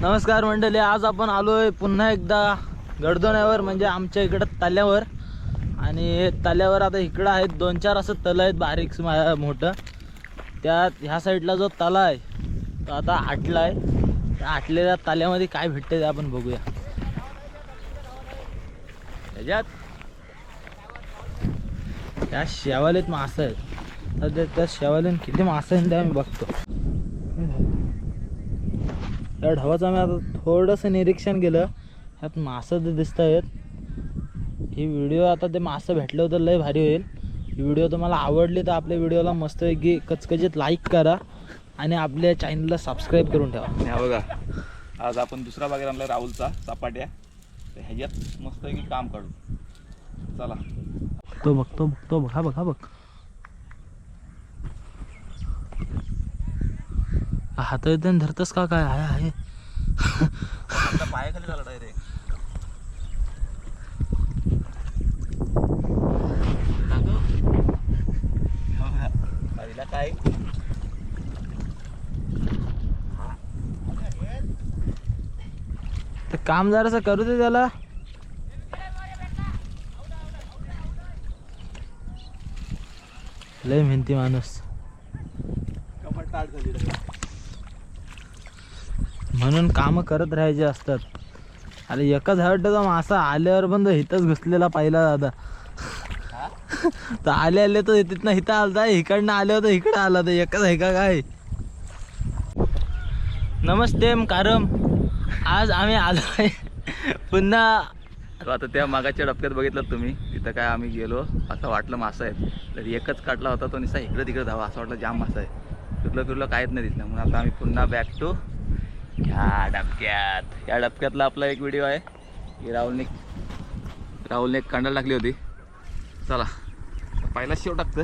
नमस्कार मंडळी आज आपण आलोय पुन्हा एकदा गडदोण्यावर म्हणजे आमच्या इकडं तल्यावर आणि तल्यावर आता इकडं आहेत दोन चार असं तलं आहेत बारीक मोठं. त्यात ह्या साईडला जो तला आहे तो आता आटला आहे. त्या आटलेल्या तल्यामध्ये काय भेटते ते आपण बघूया. त्याच्यात त्या शेवालीत मासं आहेत. तर त्या शेवालीत किती मासं आहेत ते आम्ही बघतो. या ढवाचं आम्ही आता थोडंसं निरीक्षण केलं. ह्यात मासं ते दिसत आहेत ही व्हिडिओ आता ते मासं भेटलं तर लय भारी होईल. ही व्हिडिओ तुम्हाला आवडली तर आपल्या व्हिडिओला मस्तपैकी कचकचित लाईक करा आणि आपल्या चॅनलला सबस्क्राईब करून ठेवा. आणि हा बघा आज आपण दुसरा बागेत आणला राहुलचा सपाट्या तर ह्याच्यात मस्त की काम काढू चला. तो बघतो बघतो बघा बघा बघ. हात येते धरतस का काय? आहे आहे पायाखाली झाला डायरेक्ट काय? ते काम जरासं करू दे त्याला. लय मेहनती माणूस. टाट झाली. म्हणून कामं करत राहायचे असतात. अरे एका झाडाचा मासा आल्यावर बंद हिथंच घुसलेला पाहिला दादा. तर आले आले तर तिथनं हिथं आलता इकडनं आले होतं इकडं आला तर एकच आहे का काय? नमस्ते कारम. आज आम्ही आलो आहे पुन्हा आता त्या मागाच्या डबक्यात बघितलं तुम्ही तिथं काय आम्ही गेलो असं वाटलं मासा आहे तर एकच काढला होता तो निसा इकडे तिकडे धावा असं वाटलं जाम मासा आहे. फिरलं फिरलं काहीच नाही दिसलं. म्हणून आता आम्ही पुन्हा बॅक टू ह्या डबक्यात. या डबक्यातला आपला एक व्हिडिओ आहे. की राहुलने राहुलने एक कांडा टाकली होती. चला. पहिला शेव टाकतं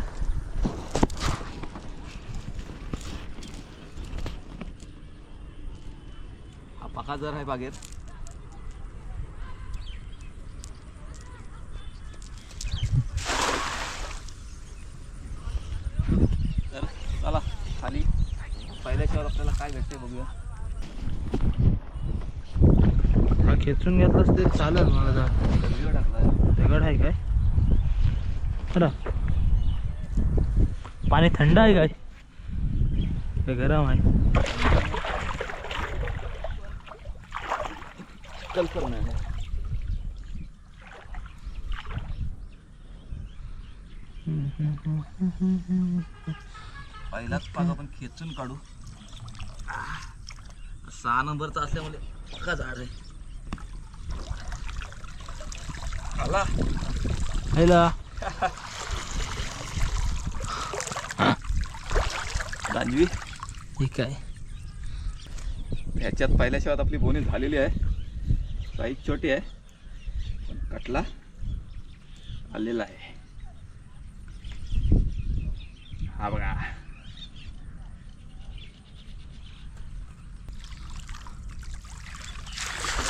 हा पाका जर आहे बागेत तर चला खाली पहिल्याच्यावर आपल्याला काय भेटते बघूया हा खेचून घेतलास ते चालेल मला जा. व्हिडिओ दगड आहे काय? बरं पाणी थंड आहे काय? गरम आहे. पहिलाच पाग आपण खेचून काढू. सहा नंबरचा असल्यामुळे पक्का झाड आहे. आला हैला गांजवी ठीक आहे ह्याच्यात पहिल्या शेवात आपली बोनी झालेली आहे. साईज छोटी आहे. पण कटला आलेला आहे. हा बघा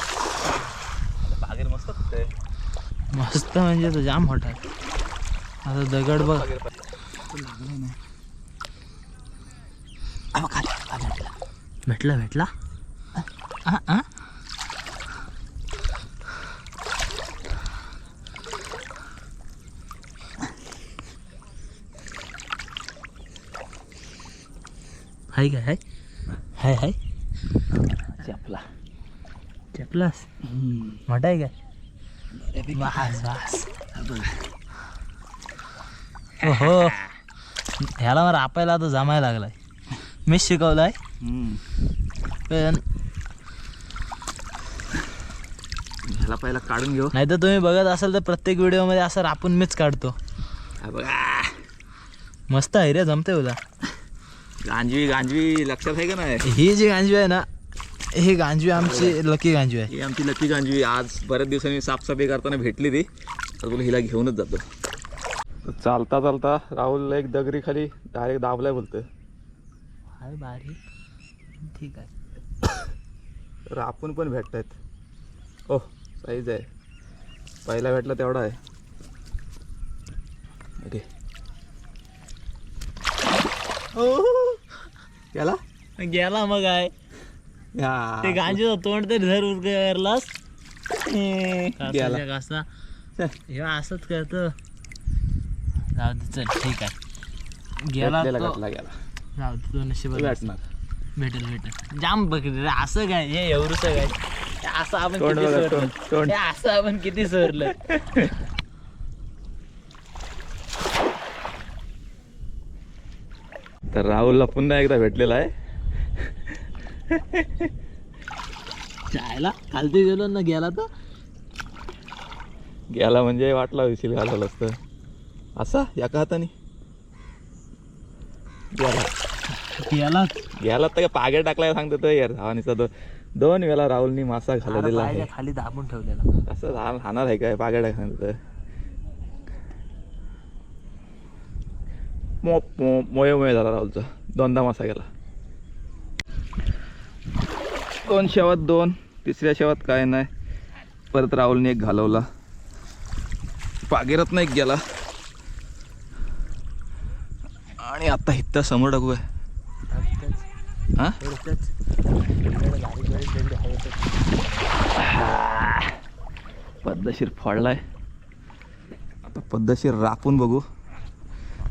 आता बागेत मस्त फुटतंय. मस्त म्हणजे तो जाम मोठा आहे. आता दगड बघ. भेटला. भेटला? हाय काय हाय? हाय हाय. चपला. चपलास? मोठा आहे काय वास वास हो ह्याला मला रापायला आता जमायला लागलाय. मीच शिकवलाय. पण ह्याला पहिला काढून घेऊ. नाही तर तुम्ही बघत असाल तर प्रत्येक व्हिडिओमध्ये असं रापून मीच काढतो. हा बघा. मस्त आहे रे जमते उद्या गांजवी गांजवी लक्षात आहे का नाही? ही जी गांजवी आहे ना ही गांजवी आमची लकी गांजवी आहे. ही आमची लकी गांजवी आज बऱ्याच दिवसांनी साफसफाई करताना भेटली ती. तर तुला हिला घेऊनच जातो. चालता चालता राहुल एक दगरी खाली डायरेक्ट दाबलाय बोलतोय. हाय ठीक आहे. तर आपण पण भेटत आहेत ओ साईज आहे. पहिला भेटला तेवढा आहे. ओके. याला गेला मग आहे. ते गांजे तोंड तरी धर उरलास. कसा हे असंच करतो. जाऊ दे चल ठीक आहे. गेला जाऊ दे तो भेटणार. भेटेल भेटेल. जाम बघितलं रे असं काय? हे एवढंच काय असं आपण किती सोडलं? असं आपण किती सोडलं? तर राहुलला पुन्हा एकदा भेटलेला आहे. जायला? खालती गेलो ना गेला तर? गेला म्हणजे वाटला विशील घालवलं असतं. असा? एका हाताने? गेला. गेला गेला तर पागे टाकलाय सांगतो तो यार. धावानीचा तो दोन वेळा राहुलनी मासा घालवलेला आहे. पायाच्या खाली दाबून ठेवलेला. असं राह- राहणार आहे काय? पागे टाक सांगतो मो मो मोये मोये झाला राहुलचा. दोनदा मासा गेला. दोन शेवात दोन? तिसऱ्या शेवात काय नाही. परत राहुलने एक घालवला. पागेरातनं एक गेला. आणि आता हित्ता समोर टाकू आहे हा? पद्धतशीर फळलाय आता पद्धतशीर राखून बघू.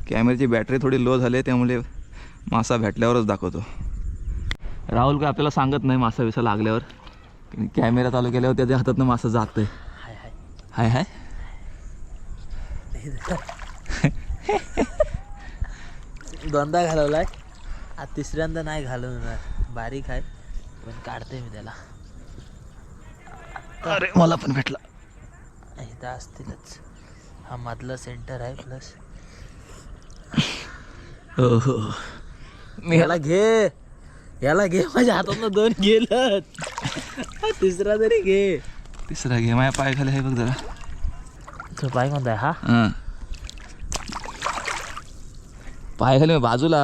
कॅमेऱ्याची बॅटरी थोडी लो झाली आहे त्यामुळे मासा भेटल्यावरच दाखवतो. राहुल काय आपल्याला सांगत नाही मासा विसा लागल्यावर. कॅमेरा चालू केल्यावर त्याच्या हातातनं मासा जात आहे हाय हाय. हाय हाय. दोनदा घालवलाय. आता तिसऱ्यांदा नाही घालवणार. बारीक आहे पण काढते मी त्याला. अरे मला पण भेटला. इथं असतीलच. हा मधला सेंटर आहे प्लस हो हो मी याला घे. याला घे माझ्या हातातनं दोन गेलं तिसरा तरी घे. तिसरा घे माझ्या पाय खाली आहे बघ जरा. तो पाय कोणता आहे? हा? हां. पाय खाली बाजूला.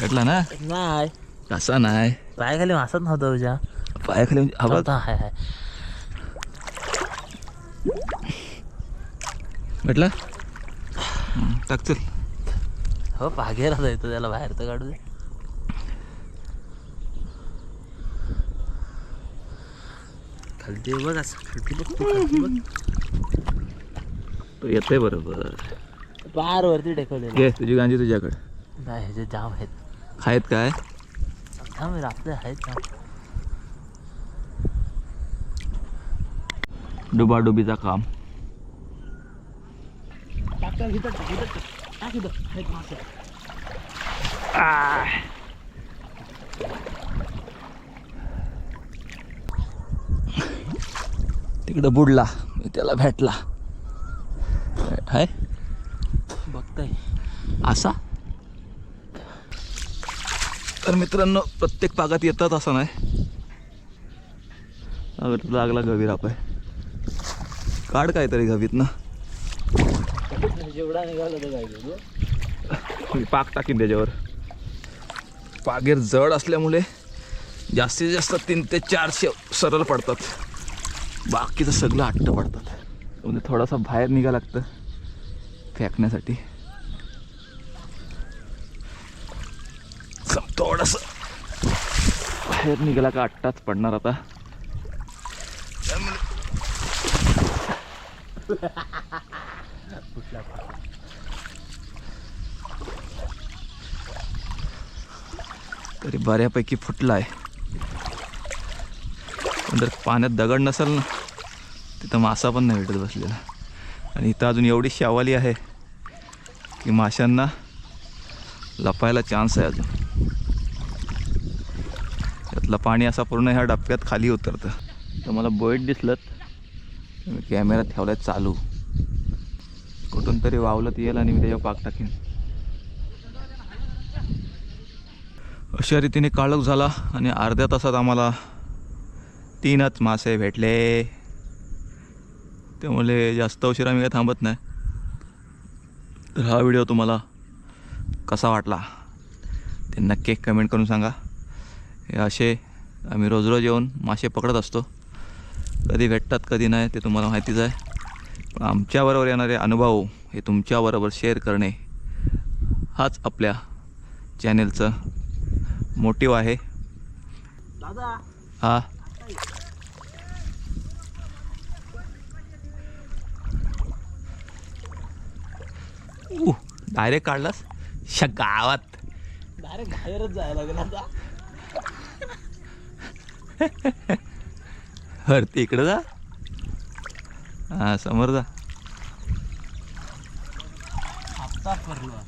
भेटला ना? नाही. कसा नाही? पाय खाली मासत नव्हता तुझ्या. पाय खाली म्हणजे हा होता हाय हाय. भेटला? हं, टाक चल. हो पागेला जायचं त्याला बाहेर तर काढू दे. खालती बघ असं खालती बघ तू खालती बघ तो येतोय बरोबर पार वरती टेकवलेलं घे तुझी गांजी तुझ्याकडे नाही ह्याचे जाम आहेत आहेत काय थांब रे, आपले आहेत ना डुबाडुबीचा काम तिकडं बुडला मी त्याला भेटला. हाय. बघताय. असा? तर मित्रांनो प्रत्येक पागात येतात असं नाही. अगर लागला गवीर आपण काढ काहीतरी गवीत ना. जेवढा निघाला पाक टाकीन त्याच्यावर. पागेर जड असल्यामुळे जास्तीत जास्त तीन ते चारशे सरळ पडतात. बाकीचं सगळं आट्ट पडतात. म्हणजे थोडासा बाहेर निघा लागतं. फेकण्यासाठी. थोडंसं. बाहेर निघाला का आट्टाच पडणार आता. तरी बऱ्यापैकी फुटला आहे पण जर पाण्यात दगड नसेल ना तिथं मासा पण नाही भेटत बसलेला. आणि इथं अजून एवढी शावाली आहे की माशांना लपायला चान्स आहे अजून. त्यातलं पाणी असा पूर्ण ह्या डबक्यात खाली उतरतं. तर मला बोईट दिसलं मी कॅमेरा ठेवलाय चालू. कुठून तरी वावलत येईल आणि मी त्याच्यावर पाक टाकेन. अशा रीतीने काळोख झाला आणि अर्ध्या तासात आम्हाला तीनच मासे भेटले. त्यामुळे जास्त उशिरा मी काय थांबत नाही. तर हा व्हिडिओ तुम्हाला कसा वाटला ते नक्की कमेंट करून सांगा. हे असे आम्ही रोज रोज येऊन मासे पकडत असतो. कधी भेटतात कधी नाही ते तुम्हाला माहितीच आहे. पण आमच्याबरोबर येणारे अनुभव हे तुमच्याबरोबर शेअर करणे हाच आपल्या चॅनेलचं मोटिव आहे. दादा. हा डायरेक्ट काढलास? शा गावात. डायरेक्ट बाहेरच जायला लागेल आता. वरती इकडे जा. हा समोर जा. पडलो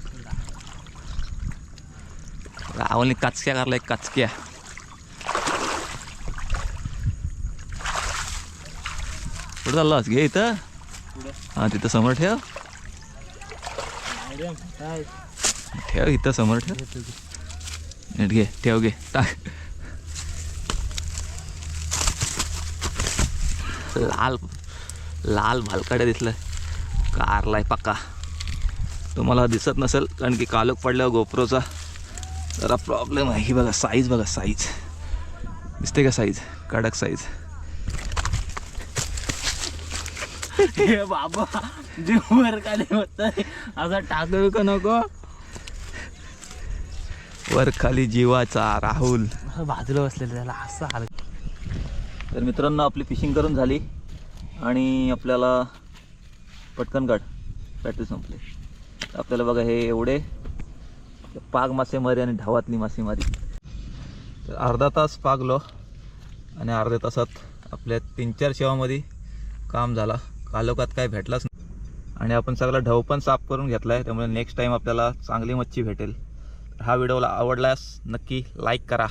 राहुलने काचक्या करलाय काचक्या. कुठं चाललास? घे इथं. हा तिथं समोर ठेव. ठेव इथं समोर ठेव. नीट घे ठेव घे. टाक. लाल लाल भालकाड्या दिसलं कारलाय पक्का. तुम्हाला दिसत नसेल कारण की कालोख पडल्यावर गोप्रोचा जरा प्रॉब्लेम आहे. ही बघा साईज बघा साईज दिसते का साईज कडक साईज हे बाबा जे वर खाली होत असा टाकू का नको? वर खाली जीवाचा राहुल. बाजूला बसलेलं त्याला असं आलं. तर मित्रांनो आपली फिशिंग करून झाली आणि आपल्याला पटकन गाठ बॅटरी संपली. आपल्याला बघा हे एवढे पाग मासेमारी आणि ढावातली मासेमारी तर अर्धा तास पागलो आणि अर्ध्या तासात आपल्या तीन चार शेवामध्ये काम झाला. कालोखात काय भेटलाच नाही. आणि आपण सगळा ढव पण साफ करून घेतला आहे त्यामुळे नेक्स्ट टाईम आपल्याला चांगली मच्छी भेटेल. हा व्हिडिओला आवडल्यास नक्की लाईक करा.